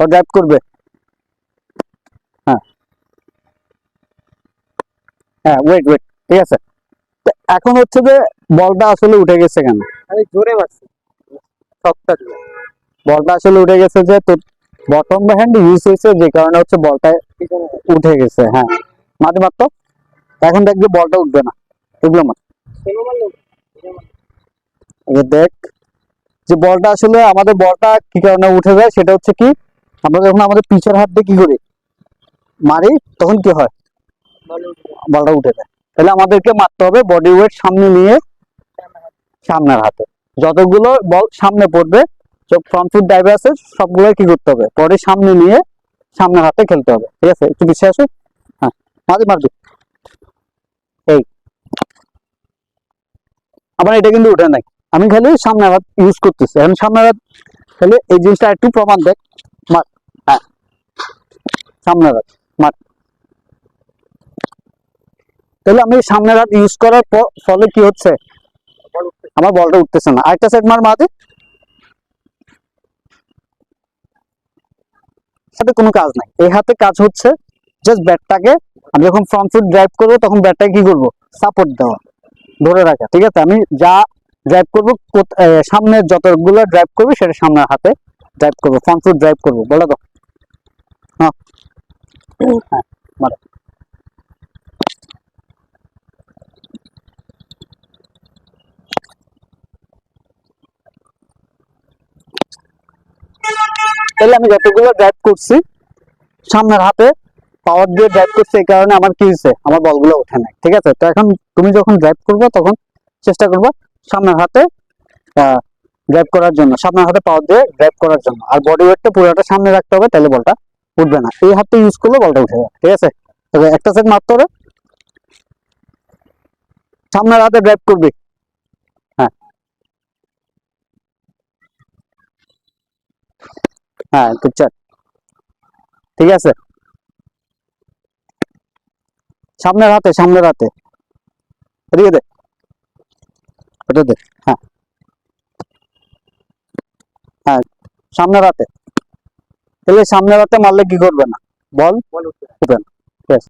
ও drive করবে। হ্যাঁ। হ্যাঁ ওয়েট ওয়েট ঠিক আছে। এখন হচ্ছে যে বলটা আসলে উঠে গেছে কেন? আমি জোরে মারছি। সবটা দিয়ে। বলটা আসলে উঠে গেছে যে তোর বটম হ্যান্ড ইউজ হয়েছে যে কারণে হচ্ছে বলটা উঠে গেছে হ্যাঁ। মাঝে মাত্র। এখন দেখবি বলটা উঠবে না। এগুলো এবার দেখ যে বলটা আসলে আমাদের বলটা কি কারণে উঠে যায় সেটা হচ্ছে কি আমরা যখন আমাদের পিছের হাত দিয়ে কি করি? মারি, তখন কি হয়? বলটা উঠে যায়। তাহলে আমাদেরকে মারতে হবে বডি ওয়েট সামনে নিয়ে সামনের হাতে। যতগুলো বল সামনে পড়বে ফ্রন্ট ফুট ড্রাইভার আছে সবগুলো কি করতে হবে? বডি সামনে নিয়ে সামনের হাতে খেলতে হবে। ঠিক আছে? একটু পিছিয়ে আসো। হ্যাঁ মারবি মারবি। এই। আমার এটা কিন্তু উঠে নাই। আমি খালি সামনের হাত ইউজ করতেছি। এখন সামনের হাত খালি এই জিনিসটা একটু প্রমাণ দেখ। সামনের হাত মার। তাহলে আমি সামনের হাত ইউজ করার ফলে কি হচ্ছে? আমার বলটা উঠতেছে না। আরেকটা সেট মার মাঝে সাথে কোনো কাজ নাই। এই হাতে কাজ হচ্ছে জাস্ট ব্যাটটাকে আমি যখন ফ্রন্ট ফুট ড্রাইভ করব, তখন ব্যাটটাকে কি করব? সাপোর্ট দেওয়া। ধরে রাখা, ঠিক আছে? আমি যা ড্রাইভ করব কোথ- সামনে যতগুলো ড্রাইভ করব, সেটা সামনের হাতে ড্রাইভ করব ফ্রন্ট ফুট ড্রাইভ করব। বলে তো? তাহলে আমি যতগুলো ড্রাইভ করছি, সামনের হাতে পাওয়ার দিয়ে ড্রাইভ করছি, এই কারণে আমার কি হয়েছে? আমার বলগুলো ওঠে নাই, ঠিক আছে? তো এখন তুমি যখন ড্রাইভ করবে, তখন চেষ্টা করবে সামনের হাতে ড্রাইভ করার জন্য, সামনের হাতে পাওয়ার দিয়ে ড্রাইভ করার জন্য। আর বডি ওয়েটটা পুরোটা সামনে রাখতে হবে, তাহলে বলটা উঠবে না। এই হাতটা ইউজ করলে বলটা উঠে যাবে, ঠিক আছে? একটা সেট মারতে হবে। সামনের হাতে ড্রাইভ করবি। হ্যাঁ shot। ঠিক আছে? সামনের হাতে সামনের হাতে। এদিকে দে। ওটা দে হ্যাঁ। হ্যাঁ সামনের হাতে। তাহলে সামনের হাতে মারলে কি করবে না? বল। উঠবে উঠতে